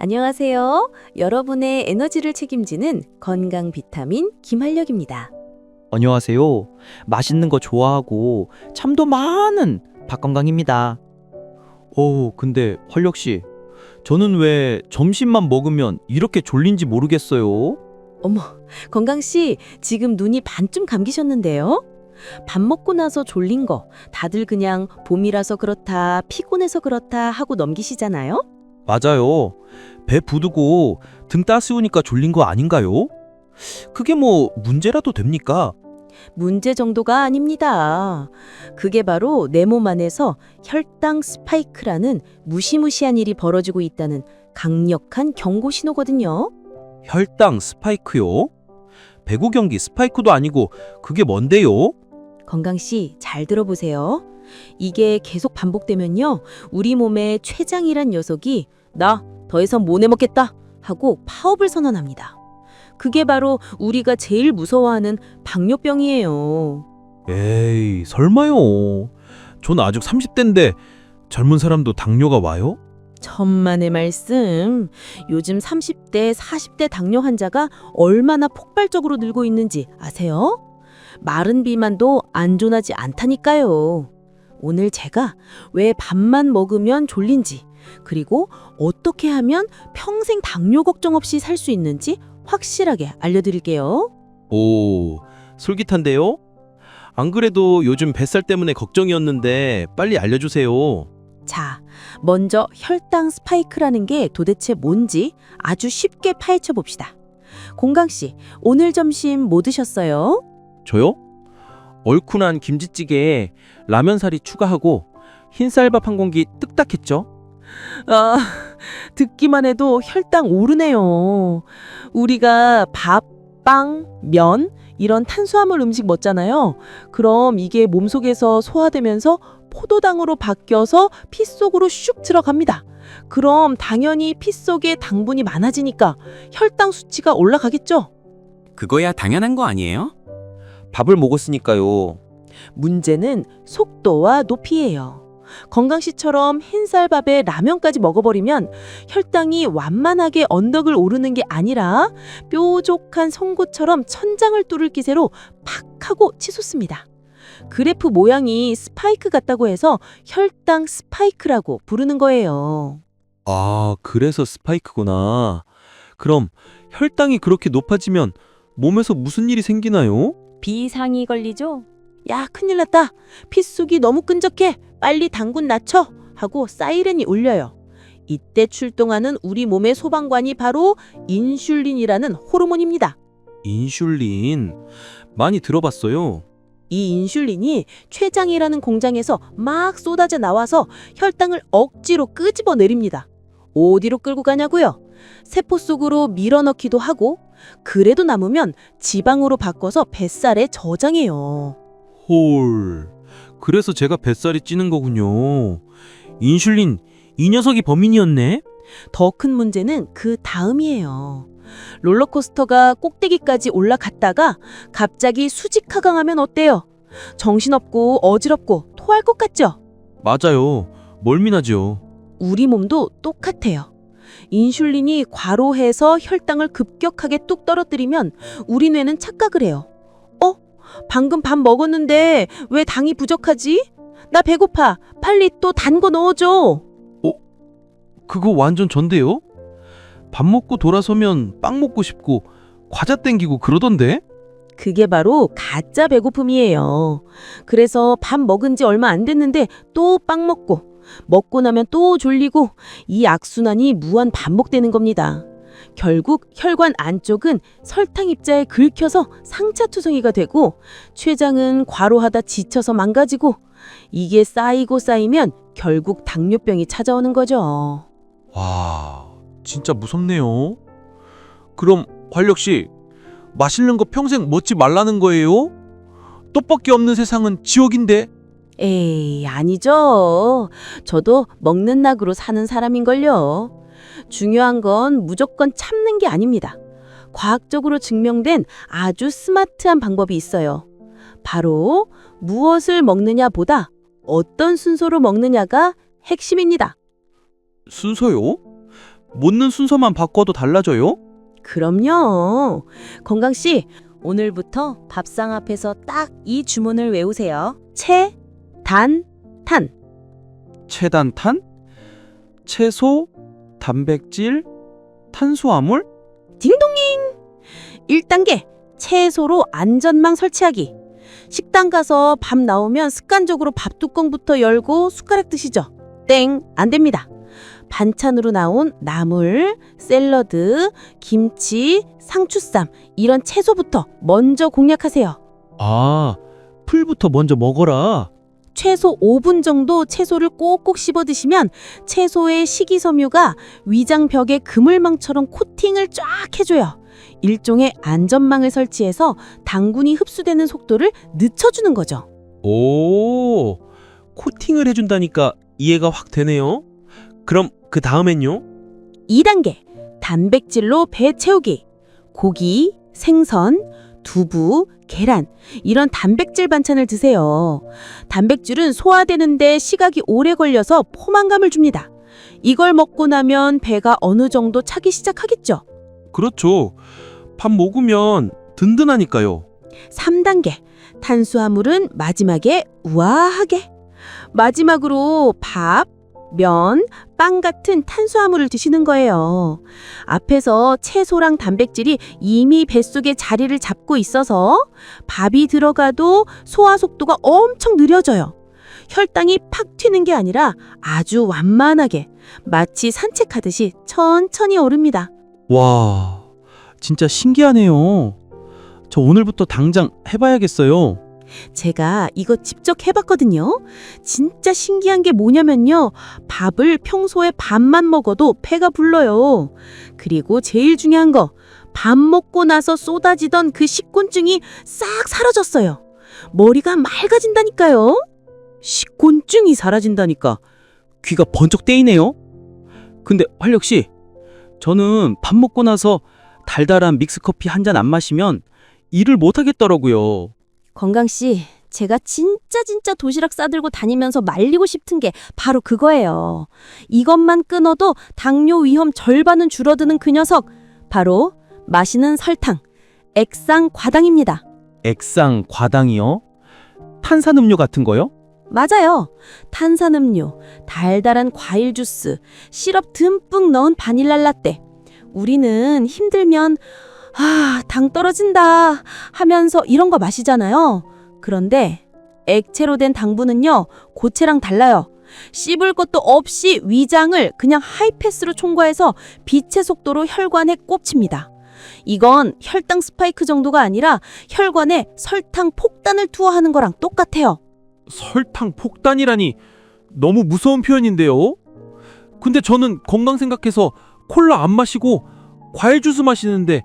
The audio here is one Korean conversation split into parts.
안녕하세요. 여러분의 에너지를 책임지는 건강 비타민 김한력입니다. 안녕하세요. 맛있는 거 좋아하고 참도 많은 박건강입니다. 오, 근데 활력 씨, 저는 왜 점심만 먹으면 이렇게 졸린지 모르겠어요. 어머, 건강 씨, 지금 눈이 반쯤 감기셨는데요? 밥 먹고 나서 졸린 거 다들 그냥 봄이라서 그렇다, 피곤해서 그렇다 하고 넘기시잖아요? 맞아요. 배 부두고 등 따스우니까 졸린 거 아닌가요? 그게 뭐 문제라도 됩니까? 문제 정도가 아닙니다. 그게 바로 내 몸 안에서 혈당 스파이크라는 무시무시한 일이 벌어지고 있다는 강력한 경고 신호거든요. 혈당 스파이크요? 배구 경기 스파이크도 아니고 그게 뭔데요? 건강 씨, 잘 들어보세요. 이게 계속 반복되면요. 우리 몸의 췌장이란 녀석이 나 더 이상 못 해먹겠다 하고 파업을 선언합니다. 그게 바로 우리가 제일 무서워하는 당뇨병이에요. 에이, 설마요. 전 아직 30대인데 젊은 사람도 당뇨가 와요? 천만의 말씀. 요즘 30대, 40대 당뇨 환자가 얼마나 폭발적으로 늘고 있는지 아세요? 마른 비만도 안전하지 않다니까요. 오늘 제가 왜 밥만 먹으면 졸린지, 그리고 어떻게 하면 평생 당뇨 걱정 없이 살 수 있는지 확실하게 알려드릴게요. 오, 솔깃한데요? 안 그래도 요즘 뱃살 때문에 걱정이었는데 빨리 알려주세요. 자, 먼저 혈당 스파이크라는 게 도대체 뭔지 아주 쉽게 파헤쳐 봅시다. 공강 씨, 오늘 점심 뭐 드셨어요? 저요? 얼큰한 김치찌개에 라면사리 추가하고 흰쌀밥 한 공기 뚝딱했죠? 아, 듣기만 해도 혈당 오르네요. 우리가 밥, 빵, 면 이런 탄수화물 음식 먹잖아요. 그럼 이게 몸속에서 소화되면서 포도당으로 바뀌어서 피 속으로 슉 들어갑니다. 그럼 당연히 피 속에 당분이 많아지니까 혈당 수치가 올라가겠죠. 그거야 당연한 거 아니에요? 밥을 먹었으니까요. 문제는 속도와 높이예요. 건강 씨처럼 흰쌀밥에 라면까지 먹어버리면 혈당이 완만하게 언덕을 오르는 게 아니라 뾰족한 송곳처럼 천장을 뚫을 기세로 팍 하고 치솟습니다. 그래프 모양이 스파이크 같다고 해서 혈당 스파이크라고 부르는 거예요. 아, 그래서 스파이크구나. 그럼 혈당이 그렇게 높아지면 몸에서 무슨 일이 생기나요? 비상이 걸리죠? 야, 큰일 났다. 핏속이 너무 끈적해. 빨리 당분 낮춰. 하고 사이렌이 울려요. 이때 출동하는 우리 몸의 소방관이 바로 인슐린이라는 호르몬입니다. 인슐린. 많이 들어봤어요. 이 인슐린이 췌장이라는 공장에서 막 쏟아져 나와서 혈당을 억지로 끄집어 내립니다. 어디로 끌고 가냐고요? 세포 속으로 밀어넣기도 하고 그래도 남으면 지방으로 바꿔서 뱃살에 저장해요. 홀. 그래서 제가 뱃살이 찌는 거군요. 인슐린, 이 녀석이 범인이었네? 더 큰 문제는 그 다음이에요. 롤러코스터가 꼭대기까지 올라갔다가 갑자기 수직 하강하면 어때요? 정신없고 어지럽고 토할 것 같죠? 맞아요. 멀미나죠. 우리 몸도 똑같아요. 인슐린이 과로해서 혈당을 급격하게 뚝 떨어뜨리면 우리 뇌는 착각을 해요. 어? 방금 밥 먹었는데 왜 당이 부족하지? 나 배고파. 빨리 또 단 거 넣어줘. 그거 완전 전데요? 밥 먹고 돌아서면 빵 먹고 싶고 과자 땡기고 그러던데? 그게 바로 가짜 배고픔이에요. 그래서 밥 먹은 지 얼마 안 됐는데 또 빵 먹고, 먹고 나면 또 졸리고, 이 악순환이 무한 반복되는 겁니다. 결국 혈관 안쪽은 설탕 입자에 긁혀서 상차투성이가 되고, 췌장은 과로하다 지쳐서 망가지고, 이게 쌓이고 쌓이면 결국 당뇨병이 찾아오는 거죠. 와, 진짜 무섭네요. 그럼 활력 씨, 맛있는 거 평생 먹지 말라는 거예요? 떡볶이 없는 세상은 지옥인데? 에이, 아니죠. 저도 먹는 낙으로 사는 사람인걸요. 중요한 건 무조건 참는 게 아닙니다. 과학적으로 증명된 아주 스마트한 방법이 있어요. 바로 무엇을 먹느냐 보다 어떤 순서로 먹느냐가 핵심입니다. 순서요? 먹는 순서만 바꿔도 달라져요? 그럼요. 건강 씨, 오늘부터 밥상 앞에서 딱 이 주문을 외우세요. 채, 단, 탄. 체단탄, 채소, 단백질, 탄수화물? 딩동잉! 1단계 채소로 안전망 설치하기. 식당 가서 밥 나오면 습관적으로 밥 뚜껑부터 열고 숟가락 드시죠. 땡, 안 됩니다. 반찬으로 나온 나물, 샐러드, 김치, 상추쌈 이런 채소부터 먼저 공략하세요. 아, 풀부터 먼저 먹어라. 최소 5분 정도 채소를 꼭꼭 씹어 드시면 채소의 식이섬유가 위장 벽에 그물망처럼 코팅을 쫙 해줘요. 일종의 안전망을 설치해서 당분이 흡수되는 속도를 늦춰주는 거죠. 오, 코팅을 해준다니까 이해가 확 되네요. 그럼 그 다음엔요? 2단계 단백질로 배 채우기. 고기, 생선, 두부, 계란 이런 단백질 반찬을 드세요. 단백질은 소화되는데 시각이 오래 걸려서 포만감을 줍니다. 이걸 먹고 나면 배가 어느 정도 차기 시작하겠죠. 그렇죠. 밥 먹으면 든든하니까요. 3단계 탄수화물은 마지막에 우아하게 마지막으로 밥, 면, 빵 같은 탄수화물을 드시는 거예요. 앞에서 채소랑 단백질이 이미 뱃속에 자리를 잡고 있어서 밥이 들어가도 소화 속도가 엄청 느려져요. 혈당이 팍 튀는 게 아니라 아주 완만하게 마치 산책하듯이 천천히 오릅니다. 와, 진짜 신기하네요. 저 오늘부터 당장 해봐야겠어요. 제가 이거 직접 해봤거든요. 진짜 신기한 게 뭐냐면요. 밥을 평소에 반만 먹어도 배가 불러요. 그리고 제일 중요한 거, 밥 먹고 나서 쏟아지던 그 식곤증이 싹 사라졌어요. 머리가 맑아진다니까요. 식곤증이 사라진다니까. 귀가 번쩍 떼이네요. 근데 활력 씨, 저는 밥 먹고 나서 달달한 믹스 커피 한 잔 안 마시면 일을 못 하겠더라고요. 건강 씨, 제가 진짜 진짜 도시락 싸들고 다니면서 말리고 싶은 게 바로 그거예요. 이것만 끊어도 당뇨 위험 절반은 줄어드는 그 녀석, 바로 마시는 설탕, 액상 과당입니다. 액상 과당이요? 탄산음료 같은 거요? 맞아요. 탄산음료, 달달한 과일 주스, 시럽 듬뿍 넣은 바닐라 라떼. 우리는 힘들면 아, 당 떨어진다 하면서 이런 거 마시잖아요. 그런데 액체로 된 당분은요, 고체랑 달라요. 씹을 것도 없이 위장을 그냥 하이패스로 총괄해서 빛의 속도로 혈관에 꼽칩니다. 이건 혈당 스파이크 정도가 아니라 혈관에 설탕 폭탄을 투하하는 거랑 똑같아요. 설탕 폭탄이라니 너무 무서운 표현인데요. 근데 저는 건강 생각해서 콜라 안 마시고 과일 주스 마시는데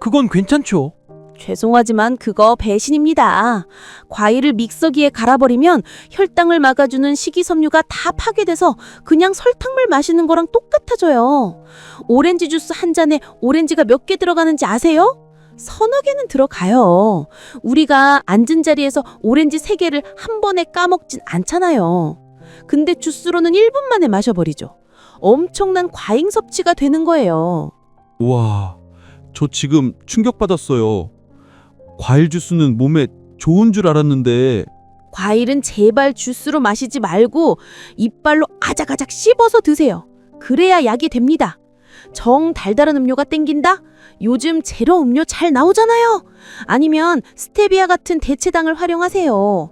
그건 괜찮죠? 죄송하지만 그거 배신입니다. 과일을 믹서기에 갈아버리면 혈당을 막아주는 식이섬유가 다 파괴돼서 그냥 설탕물 마시는 거랑 똑같아져요. 오렌지 주스 한 잔에 오렌지가 몇 개 들어가는지 아세요? 서너 개는 들어가요. 우리가 앉은 자리에서 오렌지 세 개를 한 번에 까먹진 않잖아요. 근데 주스로는 1분 만에 마셔버리죠. 엄청난 과잉 섭취가 되는 거예요. 와, 저 지금 충격받았어요. 과일 주스는 몸에 좋은 줄 알았는데 과일은 제발 주스로 마시지 말고 이빨로 아작아작 씹어서 드세요. 그래야 약이 됩니다. 정 달달한 음료가 땡긴다? 요즘 제로 음료 잘 나오잖아요. 아니면 스테비아 같은 대체당을 활용하세요.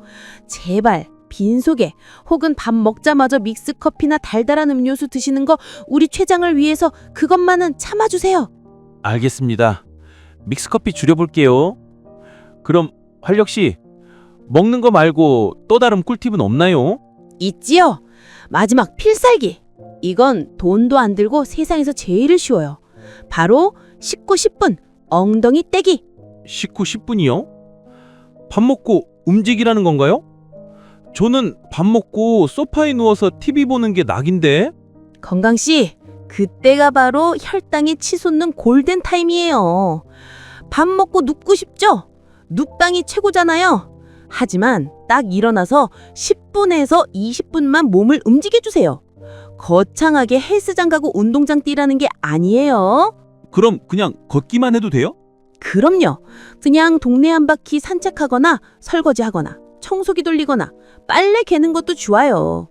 제발 빈속에 혹은 밥 먹자마자 믹스 커피나 달달한 음료수 드시는 거 우리 췌장을 위해서 그것만은 참아주세요. 알겠습니다. 믹스커피 줄여볼게요. 그럼 활력 씨 먹는 거 말고 또 다른 꿀팁은 없나요? 있지요? 마지막 필살기. 이건 돈도 안 들고 세상에서 제일 쉬워요. 바로 식구 10분 엉덩이 떼기. 식후 10분이요? 밥 먹고 움직이라는 건가요? 저는 밥 먹고 소파에 누워서 TV 보는 게 낙인데 건강 씨, 그때가 바로 혈당이 치솟는 골든 타임이에요. 밥 먹고 눕고 싶죠? 눕당이 최고잖아요. 하지만 딱 일어나서 10분에서 20분만 몸을 움직여 주세요. 거창하게 헬스장 가고 운동장 뛰라는 게 아니에요. 그럼 그냥 걷기만 해도 돼요? 그럼요. 그냥 동네 한 바퀴 산책하거나 설거지 하거나 청소기 돌리거나 빨래 개는 것도 좋아요.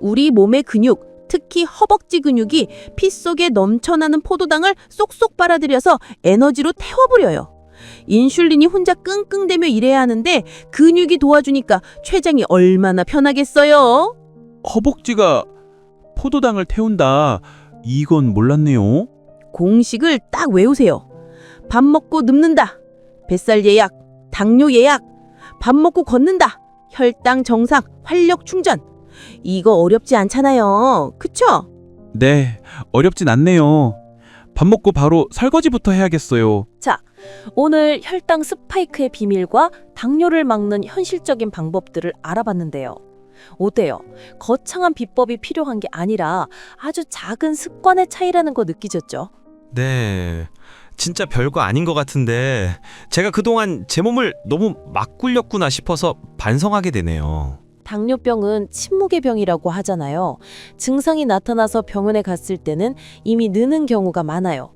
우리 몸의 근육, 특히 허벅지 근육이 피 속에 넘쳐나는 포도당을 쏙쏙 빨아들여서 에너지로 태워버려요. 인슐린이 혼자 끙끙대며 일해야 하는데 근육이 도와주니까 췌장이 얼마나 편하겠어요? 허벅지가 포도당을 태운다. 이건 몰랐네요. 공식을 딱 외우세요. 밥 먹고 눕는다. 뱃살 예약, 당뇨 예약. 밥 먹고 걷는다. 혈당 정상, 활력 충전. 이거 어렵지 않잖아요. 그쵸? 네, 어렵진 않네요. 밥 먹고 바로 설거지부터 해야겠어요. 오늘 혈당 스파이크의 비밀과 당뇨를 막는 현실적인 방법들을 알아봤는데요. 어때요? 거창한 비법이 필요한 게 아니라 아주 작은 습관의 차이라는 거 느끼셨죠? 네. 진짜 별거 아닌 것 같은데 제가 그동안 제 몸을 너무 막 굴렸구나 싶어서 반성하게 되네요. 당뇨병은 침묵의 병이라고 하잖아요. 증상이 나타나서 병원에 갔을 때는 이미 느는 경우가 많아요.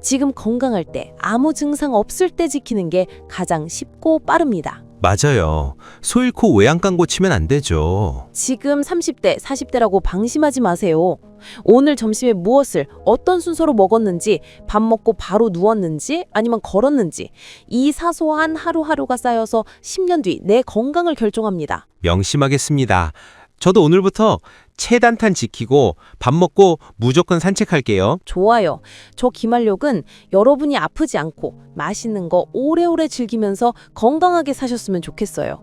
지금 건강할 때 아무 증상 없을 때 지키는 게 가장 쉽고 빠릅니다. 맞아요. 소 잃고 외양간 고 치면 안 되죠. 지금 30대, 40대라고 방심하지 마세요. 오늘 점심에 무엇을 어떤 순서로 먹었는지, 밥 먹고 바로 누웠는지, 아니면 걸었는지, 이 사소한 하루하루가 쌓여서 10년 뒤 내 건강을 결정합니다. 명심하겠습니다. 저도 오늘부터 체단탄 지키고 밥 먹고 무조건 산책할게요. 좋아요. 저 김한력은 여러분이 아프지 않고 맛있는 거 오래오래 즐기면서 건강하게 사셨으면 좋겠어요.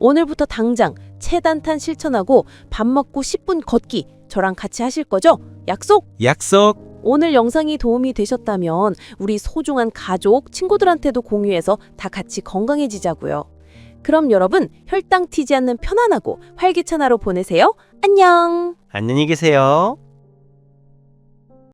오늘부터 당장 체단탄 실천하고 밥 먹고 10분 걷기 저랑 같이 하실 거죠? 약속! 약속. 오늘 영상이 도움이 되셨다면 우리 소중한 가족, 친구들한테도 공유해서 다 같이 건강해지자고요. 그럼 여러분 혈당 튀지 않는 편안하고 활기찬 하루 보내세요. 안녕! 안녕히 계세요.